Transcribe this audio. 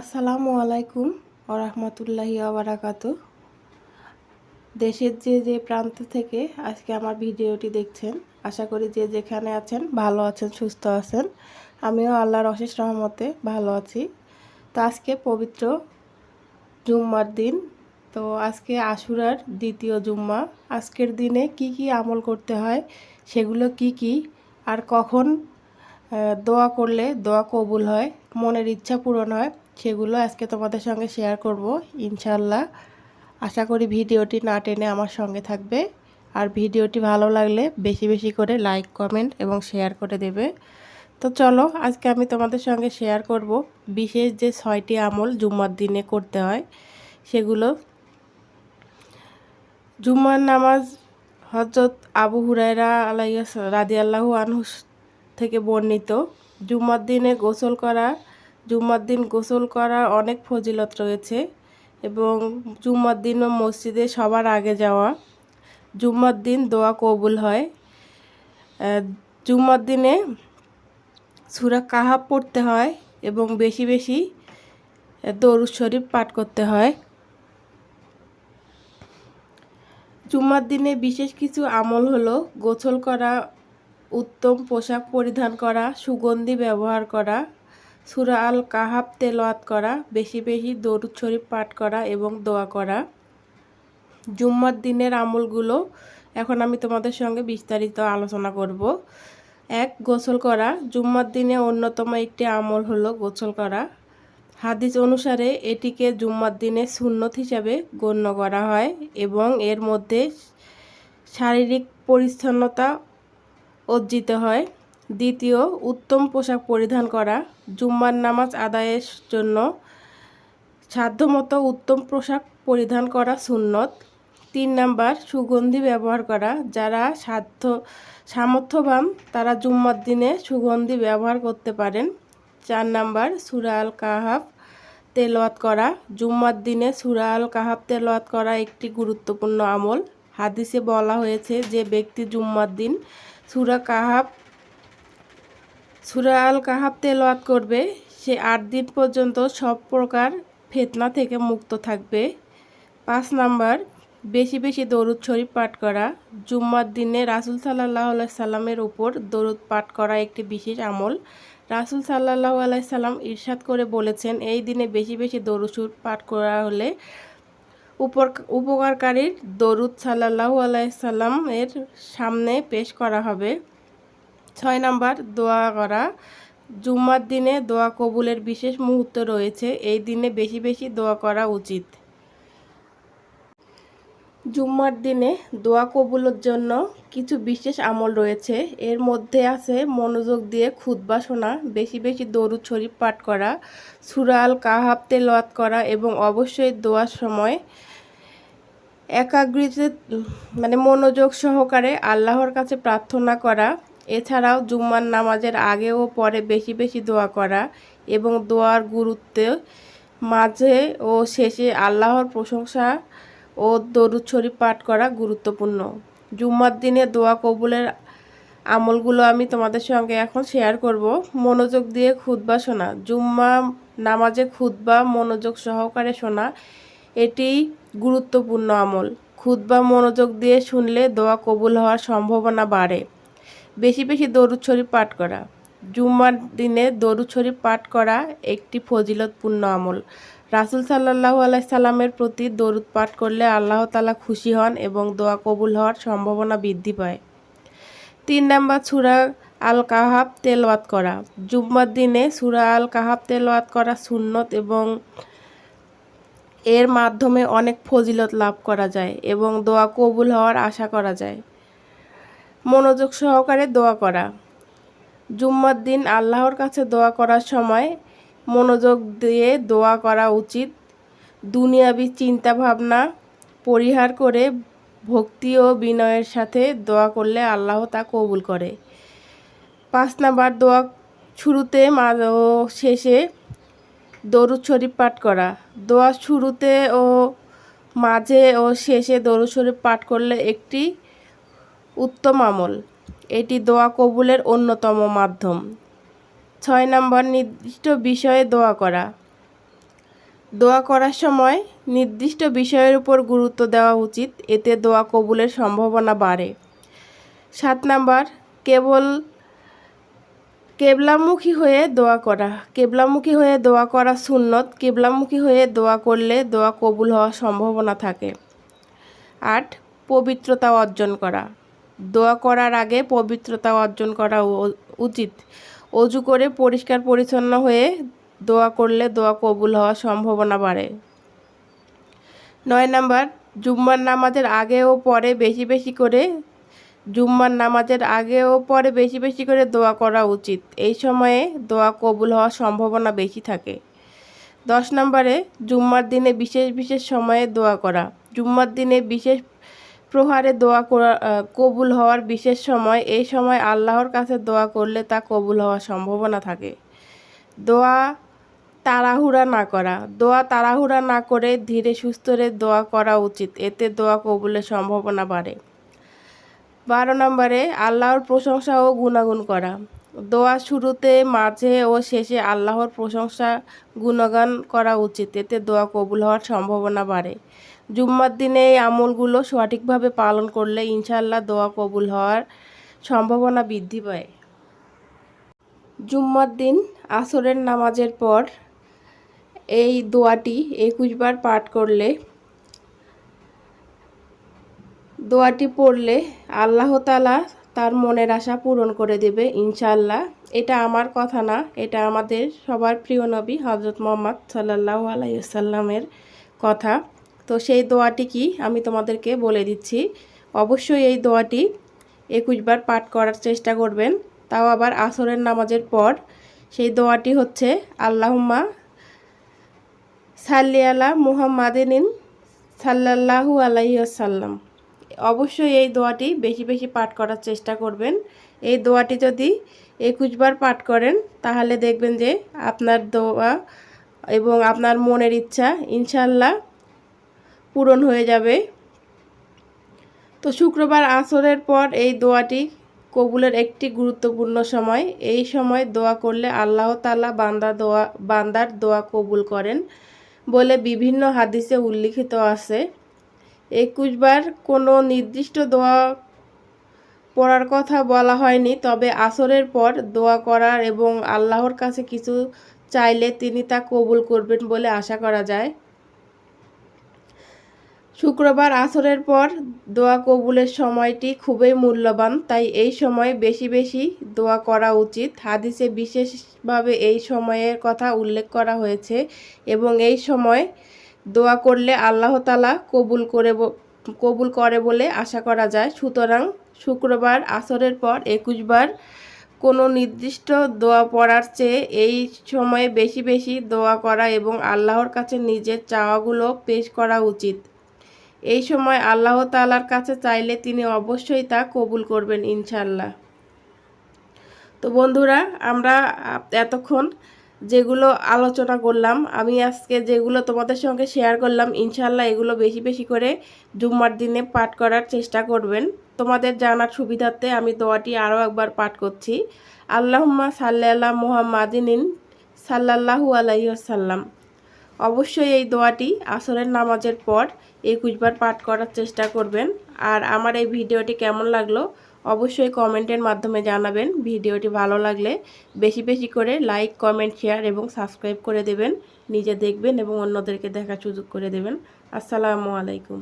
আসসালামু আলাইকুম ওরহমতুল্লাহি আবরাকাতু দেশের যে যে প্রান্ত থেকে আজকে আমার ভিডিওটি দেখছেন, আশা করি যে যেখানে আছেন ভালো আছেন, সুস্থ আছেন। আমিও আল্লাহর অশেষ রহমতে ভালো আছি। তো আজকে পবিত্র জুম্মার দিন, তো আজকে আশুরার দ্বিতীয় জুম্মা। আজকের দিনে কি কি আমল করতে হয়, সেগুলো কি কি, আর কখন দোয়া করলে দোয়া কবুল হয়, মনের ইচ্ছা পূরণ হয় সেগুলো আজকে তোমাদের সঙ্গে শেয়ার করব ইনশাল্লাহ আশা করি ভিডিওটি না টেনে আমার সঙ্গে থাকবে। আর ভিডিওটি ভালো লাগলে বেশি বেশি করে লাইক কমেন্ট এবং শেয়ার করে দেবে। তো চলো, আজকে আমি তোমাদের সঙ্গে শেয়ার করব বিশেষ যে ছয়টি আমল জুম্মার দিনে করতে হয়, সেগুলো। জুম্মার নামাজ হজরত আবু হুরায়রা আলাই রাদি আল্লাহু আনহু থেকে বর্ণিত। জুম্মার দিনে গোসল করা জুম্মার দিন গোসল করার অনেক ফজিলত রয়েছে এবং জুম্মার দিন মসজিদে সবার আগে যাওয়া। জুম্মার দিন দোয়া কবুল হয়। জুম্মার দিনে সুরা কাহাব পড়তে হয় এবং বেশি বেশি দরুদ শরীফ পাঠ করতে হয়। জুম্মার দিনে বিশেষ কিছু আমল হলো গোসল করা, উত্তম পোশাক পরিধান করা, সুগন্ধি ব্যবহার করা সুরা আল কাহাব তেলাওয়াত করা, বেশি বেশি দরুদ শরীফ পাঠ করা এবং দোয়া করা। জুম্মার দিনের আমলগুলো এখন আমি তোমাদের সঙ্গে বিস্তারিত আলোচনা করব। এক, গোসল করা। জুম্মার দিনে অন্যতম একটি আমল হলো গোসল করা। হাদিস অনুসারে এটিকে জুম্মার দিনে সুন্নত হিসাবে গণ্য করা হয় এবং এর মধ্যে শারীরিক পরিচ্ছন্নতা অর্জিত হয়। দ্বিতীয়, উত্তম পোশাক পরিধান করা। জুম্মার নামাজ আদায়ের জন্য সাধ্যমতো উত্তম পোশাক পরিধান করা সুন্নত। তিন নাম্বার, সুগন্ধি ব্যবহার করা। যারা সাধ্য, সামর্থ্যবান, তারা জুম্মার দিনে সুগন্ধি ব্যবহার করতে পারেন। চার নাম্বার, সুরা আল কাহাব তেলাওয়াত করা। জুম্মার দিনে সুরা আল কাহাব তেলাওয়াত করা একটি গুরুত্বপূর্ণ আমল। হাদিসে বলা হয়েছে যে ব্যক্তি জুম্মার দিন সুরা কাহাব সুরা আল কাহাব তেলাওয়াত করবে। সে আট দিন পর্যন্ত সব প্রকার ফেতনা থেকে মুক্ত থাকবে। পাঁচ নাম্বার, বেশি বেশি দরুদ শরীফ পাঠ করা। জুম্মার দিনে রাসুল সাল্লাহ সাল্লামের উপর দরুদ পাঠ করা একটি বিশেষ আমল। রাসুল সাল্লাহ সাল্লাম ইরশাদ করে বলেছেন, এই দিনে বেশি বেশি দরুদ পাঠ করা হলে উপর, উপকারকারীর দরুদ সাল্লাহু আলাইসাল্লাম এর সামনে পেশ করা হবে। ছয় নাম্বার, দোয়া করা। জুম্মার দিনে দোয়া কবুলের বিশেষ মুহূর্ত রয়েছে। এই দিনে বেশি বেশি দোয়া করা উচিত। জুম্মার দিনে দোয়া কবুলের জন্য কিছু বিশেষ আমল রয়েছে। এর মধ্যে আছে মনোযোগ দিয়ে খুতবা শোনা, বেশি বেশি দরুদ শরীফ পাঠ করা সুরাল কাহাব তেলাওয়াত করা এবং অবশ্যই দোয়ার সময় একাগ্রিতে মানে মনোযোগ সহকারে আল্লাহর কাছে প্রার্থনা করা। এছাড়াও জুম্মার নামাজের আগে ও পরে বেশি বেশি দোয়া করা এবং দোয়ার গুরুত্ব মাঝে ও শেষে আল্লাহর প্রশংসা ও দরুদ শরীফ পাঠ করা গুরুত্বপূর্ণ। জুম্মার দিনে দোয়া কবুলের আমলগুলো আমি তোমাদের সঙ্গে এখন শেয়ার করব। মনোযোগ দিয়ে খুতবা শোনা। জুম্মা নামাজে খুতবা মনোযোগ সহকারে শোনা, এটি গুরুত্বপূর্ণ আমল। খুতবা মনোযোগ দিয়ে শুনলে দোয়া কবুল হওয়ার সম্ভাবনা বাড়ে। বেশি বেশি দরুদ শরীফ পাঠ করা। জুম্মার দিনে দরুদ শরীফ পাঠ করা একটি ফজিলতপূর্ণ আমল। রাসুল সাল্লাহু আলাইসাল্লামের প্রতি দরুদ পাঠ করলে আল্লাহ তালা খুশি হন এবং দোয়া কবুল হওয়ার সম্ভাবনা বৃদ্ধি পায়। তিন নাম্বার সুরা আল কাহাব তেলওয়াত করা। জুম্মার দিনে সুরা আল কাহাব তেলওয়াত করা সুন্নত এবং এর মাধ্যমে অনেক ফজিলত লাভ করা যায় এবং দোয়া কবুল হওয়ার আশা করা যায়। মনোযোগ সহকারে দোয়া করা। জুম্মার দিন আল্লাহর কাছে দোয়া করার সময় মনোযোগ দিয়ে দোয়া করা উচিত। দুনিয়াবি চিন্তা ভাবনা পরিহার করে ভক্তি ও বিনয়ের সাথে দোয়া করলে আল্লাহ তা কবুল করে। পাঁচ নাম্বার দোয়া শুরুতে মাঝ ও শেষে দরুদ শরীফ পাঠ করা। দোয়া শুরুতে ও মাঝে ও শেষে দরুদ শরীফ পাঠ করলে একটি উত্তম আমল। এটি দোয়া কবুলের অন্যতম মাধ্যম। ছয় নম্বর, নির্দিষ্ট বিষয়ে দোয়া করা। দোয়া করার সময় নির্দিষ্ট বিষয়ের উপর গুরুত্ব দেওয়া উচিত, এতে দোয়া কবুলের সম্ভাবনা বাড়ে। সাত নাম্বার, কেবল কেবলামুখী হয়ে দোয়া করা। কেবলামুখী হয়ে দোয়া করা সুন্নত। কেবলামুখী হয়ে দোয়া করলে দোয়া কবুল হওয়ার সম্ভাবনা থাকে। আট, পবিত্রতা অর্জন করা। দোয়া করার আগে পবিত্রতা অর্জন করা উচিত। অজু করে পরিষ্কার পরিচ্ছন্ন হয়ে দোয়া করলে দোয়া কবুল হওয়ার সম্ভাবনা বাড়ে। নয় নাম্বার, জুম্মার নামাজের আগে ও পরে বেশি বেশি করে, জুম্মার নামাজের আগে ও পরে বেশি বেশি করে দোয়া করা উচিত। এই সময়ে দোয়া কবুল হওয়ার সম্ভাবনা বেশি থাকে। দশ নম্বরে, জুম্মার দিনে বিশেষ বিশেষ সময়ে দোয়া করা। জুম্মার দিনে বিশেষ প্রহারে দোয়া কবুল হওয়ার বিশেষ সময়, এই সময় আল্লাহর কাছে দোয়া করলে তা কবুল হওয়ার সম্ভাবনা থাকে। দোয়া তাড়াহুড়া না করা। দোয়া তাড়াহুড়া না করে ধীরে সুস্থরে দোয়া করা উচিত। এতে দোয়া কবুলের সম্ভাবনা বাড়ে। বারো নম্বরে, আল্লাহর প্রশংসা ও গুণাগুণ করা। দোয়া শুরুতে, মাঝে ও শেষে আল্লাহর প্রশংসা, গুণগান করা উচিত। এতে দোয়া কবুল হওয়ার সম্ভাবনা বাড়ে। জুম্মার দিনে এই আমলগুলো সঠিকভাবে পালন করলে ইনশাল্লাহ দোয়া কবুল হওয়ার সম্ভাবনা বৃদ্ধি পায়। জুম্মার দিন আসরের নামাজের পর এই দোয়াটি একুশবার পাঠ করলে, দোয়াটি পড়লে আল্লাহ তালা তার মনের আশা পূরণ করে দেবে ইনশাল্লাহ এটা আমার কথা না, এটা আমাদের সবার প্রিয় নবী হজরত মোহাম্মদ সাল্লাহ আলাইসাল্লামের কথা। তো সেই দোয়াটি কি আমি তোমাদেরকে বলে দিচ্ছি। অবশ্যই এই দোয়াটি একুশবার পাঠ করার চেষ্টা করবেন, তাও আবার আসরের নামাজের পর। সেই দোয়াটি হচ্ছে, আল্লাহুম্মা সাল্লি আলা মুহাম্মাদিন সাল্লাল্লাহু আলাইহি আসাল্লাম অবশ্যই এই দোয়াটি বেশি বেশি পাঠ করার চেষ্টা করবেন। এই দোয়াটি যদি একুশবার পাঠ করেন, তাহলে দেখবেন যে আপনার দোয়া এবং আপনার মনের ইচ্ছা ইনশাল্লাহ পূরণ হয়ে যাবে। তো শুক্রবার আসরের পর এই দোয়াটি কবুলের একটি গুরুত্বপূর্ণ সময়। এই সময় দোয়া করলে আল্লাহ তাআলা বান্দা দোয়া, বান্দার দোয়া কবুল করেন বলে বিভিন্ন হাদিসে উল্লিখিত আছে। একুশবার কোনো নির্দিষ্ট দোয়া পড়ার কথা বলা হয়নি, তবে আসরের পর দোয়া করার এবং আল্লাহর কাছে কিছু চাইলে তিনি তা কবুল করবেন বলে আশা করা যায়। শুক্রবার আসরের পর দোয়া কবুলের সময়টি খুবই মূল্যবান, তাই এই সময় বেশি বেশি দোয়া করা উচিত। হাদিসে বিশেষভাবে এই সময়ের কথা উল্লেখ করা হয়েছে এবং এই সময় দোয়া করলে আল্লাহ তালা কবুল করে কবুল করে বলে আশা করা যায়। সুতরাং শুক্রবার আসরের পর একুশবার কোনো নির্দিষ্ট দোয়া পড়ার চেয়ে এই সময়ে বেশি বেশি দোয়া করা এবং আল্লাহর কাছে নিজের চাওয়াগুলো পেশ করা উচিত। এই সময় আল্লাহ তালার কাছে চাইলে তিনি অবশ্যই তা কবুল করবেন ইনশাল্লাহ তো বন্ধুরা, আমরা এতক্ষণ যেগুলো আলোচনা করলাম, আমি আজকে যেগুলো তোমাদের সঙ্গে শেয়ার করলাম ইনশাল্লাহ এগুলো বেশি বেশি করে জুম্মার দিনে পাঠ করার চেষ্টা করবেন। তোমাদের জানার সুবিধার্থে আমি দোয়াটি আরও একবার পাঠ করছি। আল্লাহুম্মা সাল্লি আলা মুহাম্মাদিন সাল্লাল্লাহু আলাইহি ওয়াসাল্লাম। অবশ্যই এই দোয়াটি আসরের নামাজের পর একুশবার পাঠ করার চেষ্টা করবেন। আর আমার এই ভিডিওটি কেমন লাগল অবশ্যই কমেন্টের মাধ্যমে জানাবেন। ভিডিওটি ভালো লাগলে বেশি বেশি করে লাইক, কমেন্ট, শেয়ার এবং সাবস্ক্রাইব করে দেবেন। নিজে দেখবেন এবং অন্যদেরকে দেখার সুযোগ করে দেবেন। আসসালামু আলাইকুম।